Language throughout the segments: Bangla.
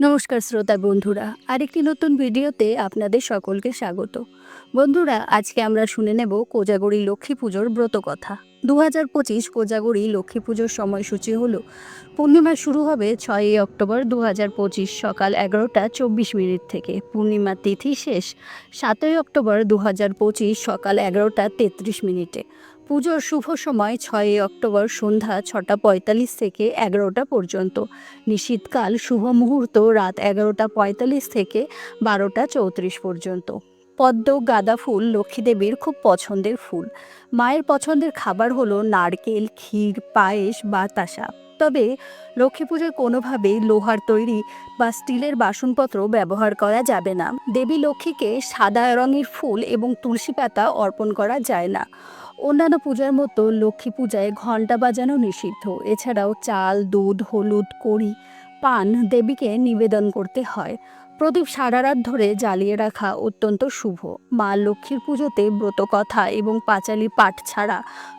নমস্কার শ্রোতা বন্ধুরা, আরেকটি নতুন ভিডিওতে আপনাদের সকলকে স্বাগত। বন্ধুরা, আজকে আমরা শুনে নেব কোজাগরি লক্ষ্মী পুজোর ব্রত কথা। দু হাজার পঁচিশ কোজাগরি লক্ষ্মী পুজোর সময়সূচি হলো, পূর্ণিমা শুরু হবে ছয়ই অক্টোবর দু হাজার পঁচিশ সকাল এগারোটা চব্বিশ মিনিট থেকে। পূর্ণিমা তিথি শেষ সাতই অক্টোবর দু হাজার পঁচিশ সকাল এগারোটা তেত্রিশ মিনিটে। পুজোর শুভ সময় ছয়ই অক্টোবর সন্ধ্যা ছটা পঁয়তাল্লিশ থেকে এগারোটা পর্যন্ত। নিশীতকাল শুভ মুহূর্ত রাত এগারোটা পঁয়তাল্লিশ থেকে বারোটা চৌত্রিশ পর্যন্ত। পদ্ম, গাঁদা ফুল লক্ষ্মীদেবীর খুব পছন্দের ফুল। মায়ের পছন্দের খাবার হলো নারকেল, ক্ষীর, পায়েস বাতাসা তবে লক্ষ্মী পুজোয় কোনোভাবেই লোহার তৈরি বা স্টিলের বাসনপত্র ব্যবহার করা যাবে না। দেবী লক্ষ্মীকে সাদা রঙের ফুল এবং তুলসী পাতা অর্পণ করা যায় না। অন্যান্য পূজার মতো লক্ষ্মী পূজায় ঘণ্টা বাজানো নিষিদ্ধ। এছাড়াও চাল, দুধ, হলুদ, কড়ি, পান দেবীকে নিবেদন করতে হয়। প্রদীপ সারা রাত ধরে জ্বালিয়ে রাখা অত্যন্ত শুভ। মা লক্ষ্মীর পুজোতে ব্রত কথা এবং পাঁচালি পাঠ ছাড়া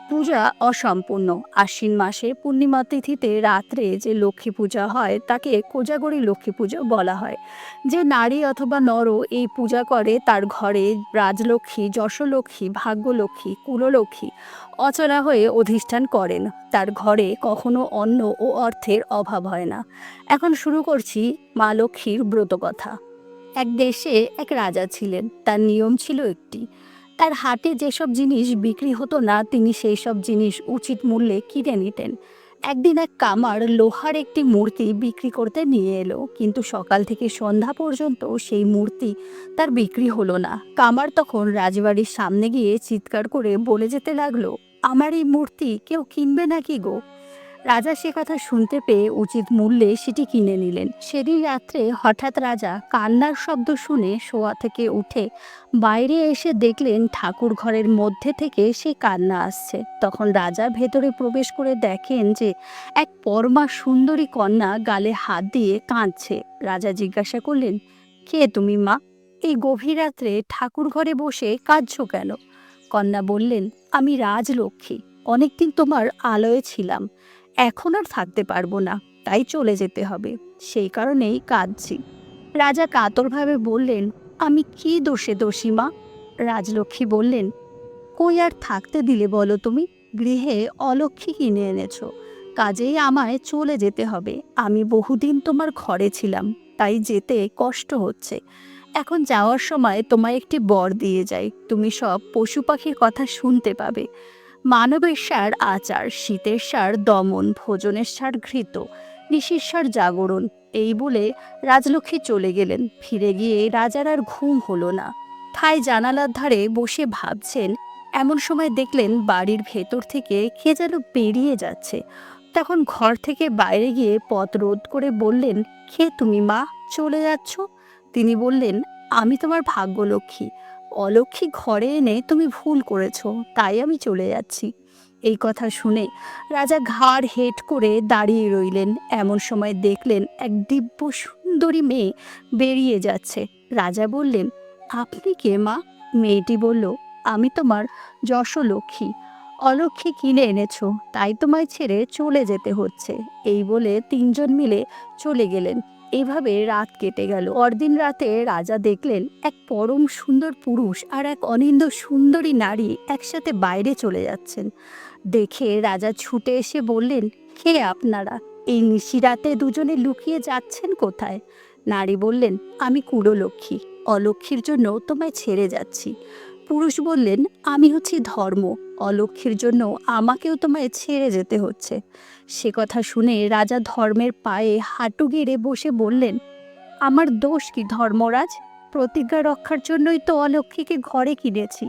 পূজা অসম্পূর্ণ। আশ্বিন মাসে পূর্ণিমা তিথিতে রাত্রে যে লক্ষ্মী পূজা হয়, তাকে কোজাগরি লক্ষ্মী পুজো বলা হয়। যে নারী অথবা নর এই পূজা করে, তার ঘরে রাজলক্ষ্মী, যশলক্ষ্মী, ভাগ্যলক্ষ্মী, কুললক্ষ্মী অচলা হয়ে অধিষ্ঠান করেন। তার ঘরে কখনো অন্ন ও অর্থের অভাব হয় না। এখন শুরু করছি মা লক্ষ্মীর ব্রতকথা। এক দেশে এক রাজা ছিলেন। তার নিয়ম ছিল একটি তার হাটে যেসব জিনিস বিক্রি হতো না, তিনি সেই সব জিনিস উচিত মূল্যে কিনে নিতেন। একদিন এক কামার লোহার একটি মূর্তি বিক্রি করতে নিয়ে এলো, কিন্তু সকাল থেকে সন্ধ্যা পর্যন্ত সেই মূর্তি তার বিক্রি হলো না। কামার তখন রাজবাড়ির সামনে গিয়ে চিৎকার করে বলে যেতে লাগল, আমার এই মূর্তি কেউ কিনবে নাকি গো? রাজা সে কথা শুনতে পেয়ে উচিত মূল্যে সেটি কিনে নিলেন। সেদিন রাত্রে হঠাৎ রাজা কান্নার শব্দ শুনে শোয়া থেকে উঠে বাইরে এসে দেখলেন ঠাকুর ঘরের মধ্যে থেকে সে কান্না আসছে। তখন রাজা ভেতরে প্রবেশ করে দেখেন যে এক পরমা সুন্দরী কন্যা গালে হাত দিয়ে কাঁদছে। রাজা জিজ্ঞাসা করলেন, কে তুমি মা? এই গভীর রাত্রে ঠাকুর ঘরে বসে কাঁদছো কেন? কন্যা বললেন, আমি রাজলক্ষ্মী। অনেকদিন তোমার আলোয় ছিলাম। এখন আর থাকতে পারব না, তাই চলে যেতে হবে। সেই কারণেই কাঁদছি। রাজা কাতরভাবে বললেন, আমি কি দোষে দোষী, মা? রাজলক্ষ্মী বললেন, কই আর থাকতে দিলে বলো তুমি? গৃহে অলক্ষ্মী কিনে এনেছো। কাজেই আমায় চলে যেতে হবে। আমি বহুদিন তোমার ঘরে ছিলাম, তাই যেতে কষ্ট হচ্ছে। এখন যাওয়ার সময় তোমায় একটি বর দিয়ে যাই। তুমি সব পশু পাখির কথা শুনতে পাবে। মানবের সার আচার, শীতের সার, দমন, ভোজনের সার ঘৃত, নিশির জাগরণ, এই বলে রাজলক্ষ্মী চলে গেলেন। ফিরে গিয়ে রাজার আর ঘুম হলো না। থাই জানালার ধারে বসে ভাবছেন, এমন সময় দেখলেন বাড়ির ভেতর থেকে কে যেন বেরিয়ে যাচ্ছে। তখন ঘর থেকে বাইরে গিয়ে পথ রোধ করে বললেন, কে তুমি মা? চলে যাচ্ছ? তিনি বললেন, আমি তোমার ভাগ্যলক্ষ্মী। অলক্ষ্মী ঘরে এনে তুমি ভুল করেছ, তাই আমি চলে যাচ্ছি। এই কথা শুনে রাজা ঘাড় হেট করে দাঁড়িয়ে রইলেন। এমন সময় দেখলেন এক দিব্য সুন্দরী মেয়ে বেরিয়ে যাচ্ছে। রাজা বললেন, আপনি কে মা? মেয়েটি বলল, আমি তোমার যশলক্ষ্মী অলক্ষ্মী কিনে এনেছো, তাই তোমায় ছেড়ে চলে যেতে হচ্ছে। এই বলে তিনজন মিলে চলে গেলেন। এভাবে রাত কেটে গেল। পরদিন রাতে রাজা দেখলেন এক পরম সুন্দর পুরুষ আর এক অনিন্দ সুন্দরী নারী একসাথে বাইরে চলে যাচ্ছেন। দেখে রাজা ছুটে এসে বললেন, কে আপনারা? এই নিশি রাতে দুজনে লুকিয়ে যাচ্ছেন কোথায়? নারী বললেন, আমি কুড়োলক্ষ্মী। অলক্ষ্মীর জন্য তোমায় ছেড়ে যাচ্ছি। পুরুষ বললেন, আমি হচ্ছি ধর্ম অলক্ষ্মীর জন্য আমাকেও তোমায় ছেড়ে যেতে হচ্ছে। সে কথা শুনে রাজা ধর্মের পায়ে হাঁটু গেড়ে বসে বললেন, আমার দোষ কি ধর্মরাজ? প্রতিজ্ঞা রক্ষার জন্যই তো অলক্ষ্মীকে ঘরে কিনেছি।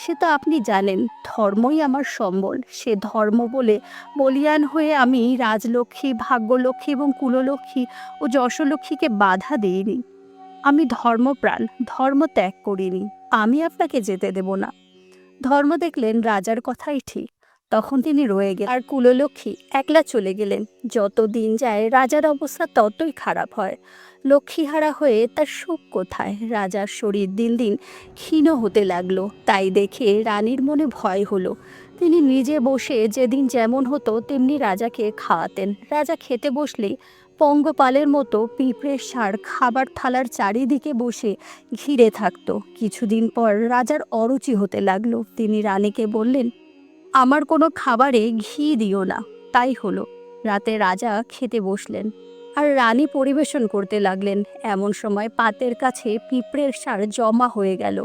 সে তো আপনি জানেন, ধর্মই আমার সম্বল। সে ধর্ম বলে বলিয়ান হয়ে আমি রাজলক্ষ্মী, ভাগ্যলক্ষ্মী এবং কুললক্ষ্মী ও যশলক্ষ্মীকে বাধা দিইনি। আমি ধর্মপ্রাণ, ধর্ম ত্যাগ করিনি, আমি আপনাকে যেতে দেব না। ধর্ম দেখলেন রাজার কথাই ঠিক, তখন তিনি রয়ে গেলেন। আর কুললক্ষ্মী একলা চলে গেলেন, যত দিন যায় রাজার অবস্থা ততই খারাপ হয়। লক্ষ্মীহারা হয়ে তার সুখ কোথায়? রাজার শরীর দিন দিন ক্ষীণ হতে লাগল, তাই দেখে রানীর মনে ভয় হলো। তিনি নিজে বসে যেদিন যেমন হতো তেমনি রাজাকে খাওয়াতেন। রাজা খেতে বসলেই পঙ্গপালের মতো পিঁপড়ের সার খাবার থালার চারিদিকে বসে ঘিরে থাকত। কিছুদিন পর রাজার অরুচি হতে লাগল। তিনি রানীকে বললেন, আমার কোনো খাবারে ঘি দিও না। তাই হলো। রাতে রাজা খেতে বসলেন আর রানী পরিবেশন করতে লাগলেন। এমন সময় পাতের কাছে পিঁপড়ের সার জমা হয়ে গেল।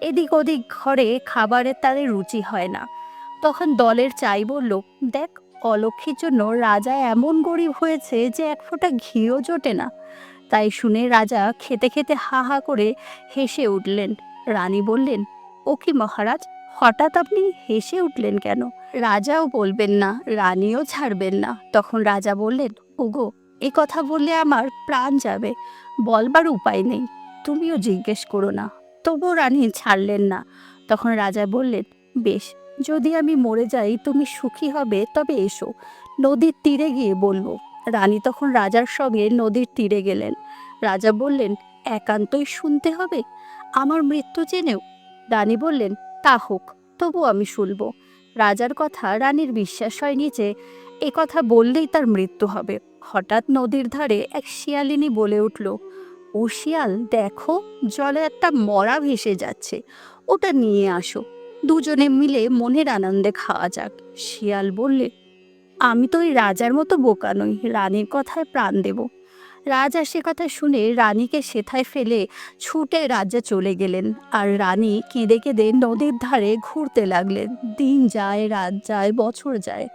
এদিক ওদিক ঘরে খাবারের তাদের রুচি হয় না। তখন দলের চাই বলল, দেখ, অলক্ষীর জন্য রাজা এমন গরিব হয়েছে যে এক ফোঁটা ঘিও জোটে না। তাই শুনে রাজা খেতে খেতে হা হা করে হেসে উঠলেন। রানী বললেন, ও কি মহারাজ, হঠাৎ আপনি হেসে উঠলেন কেন? রাজাও বলবেন না, রানীও ছাড়বেন না। তখন রাজা বললেন, ওগো, এ কথা বললে আমার প্রাণ যাবে, বলবার উপায় নেই, তুমিও জিজ্ঞেস করো না। তবুও রানী ছাড়লেন না। তখন রাজা বললেন, বেশ যদি আমি মরে যাই, তুমি সুখী হবে। তবে এসো। নদীর তীরে গিয়ে বলব রানী তখন রাজার সঙ্গে নদীর তীরে গেলেন। রাজা বললেন, একান্তই শুনতে হবে? আমার মৃত্যু জেনেও? রানী বললেন, তা হোক, তবু আমি শুনব। রাজার কথা, রানীর বিশ্বাস হয়নি যে, এ কথা বললেই তার মৃত্যু হবে। হঠাৎ নদীর ধারে এক শিয়ালিনী বলে উঠল, ও শিয়াল, দেখো, জলে একটা মরা ভেসে যাচ্ছে। ওটা নিয়ে আসো। দুজনে মিলে মনের আনন্দে খাওয়া যাক। শিয়াল বললে, আমি তো ওই রাজার মতো বোকা নই, রানীর কথায় প্রাণ দেব। রাজা সে কথা শুনে রানীকে সেথায় ফেলে ছুটে রাজা চলে গেলেন আর রানী কেঁদে কেঁদে নদীর ধারে ঘুরতে লাগলেন। দিন যায়, রাত যায়, বছর যায়।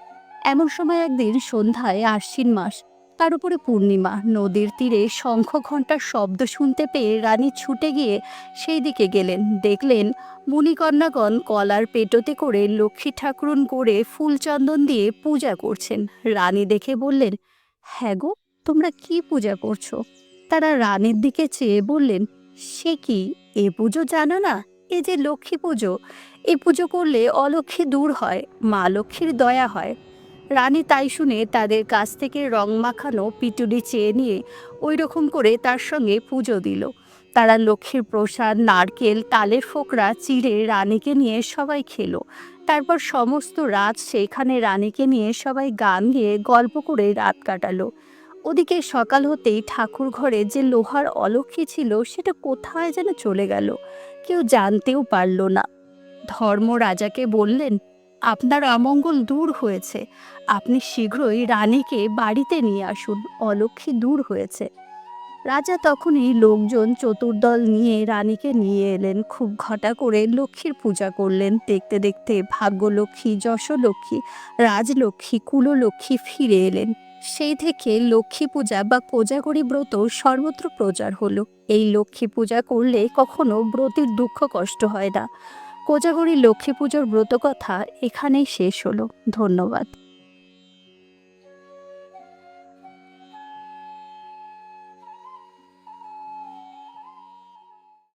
এমন সময় একদিন সন্ধ্যায় আশ্বিন মাস তার উপরে পূর্ণিমা। নদীর তীরে শঙ্খ ঘণ্টার শব্দ শুনতে পেয়ে রানী ছুটে গিয়ে সেই দিকে গেলেন। দেখলেন মুনিকন্যাগণ কলার পেটোতে করে লক্ষ্মী ঠাকুরন করে ফুল চন্দন দিয়ে পূজা করছেন। রানী দেখে বললেন হ্যাঁ গো, তোমরা কি পূজা করছ? তারা রানীর দিকে চেয়ে বললেন, সে কি? এ পুজো জানো না? এ যে লক্ষ্মী পুজো। এ পুজো করলে অলক্ষ্মী দূর হয়, মা লক্ষ্মীর দয়া হয়। রানী তাই শুনে তাদের কাছ থেকে রং মাখানো পিটুলি চেয়ে নিয়ে ওই রকম করে তার সঙ্গে পুজো দিল। তারা লক্ষ্মীর প্রসাদ, নারকেল, তালের ফোকরা চিড়ে রানীকে নিয়ে সবাই খেলো। তারপর সমস্ত রাত সেইখানে রানীকে নিয়ে সবাই গান গেয়ে গল্প করে রাত কাটালো। ওদিকে সকাল হতেই ঠাকুর ঘরে যে লোহার অলক্ষী ছিল সেটা কোথায় যেন চলে গেল। কেউ জানতেও পারল না। ধর্ম রাজাকে বললেন আপনার অমঙ্গল দূর হয়েছে। আপনি শীঘ্রই রানীকে বাড়িতে নিয়ে আসুন অলক্ষী দূর হয়েছে। রাজা তখনই লোকজন চতুর্দল নিয়ে রানীকে নিয়ে এলেন। খুব ঘটা করে লক্ষ্মীর পূজা করলেন। দেখতে দেখতে ভাগ্যলক্ষ্মী, যশলক্ষ্মী, রাজলক্ষ্মী, কুললক্ষ্মী ফিরে এলেন। সেই থেকে লক্ষ্মী পূজা বা কোজাগরী ব্রত সর্বত্র প্রচার হলো। এই লক্ষ্মী পূজা করলে কখনো ব্রতের দুঃখ কষ্ট হয় না। কোজাগরী লক্ষ্মী পুজোর ব্রতকথা এখানেই শেষ হলো। ধন্যবাদ।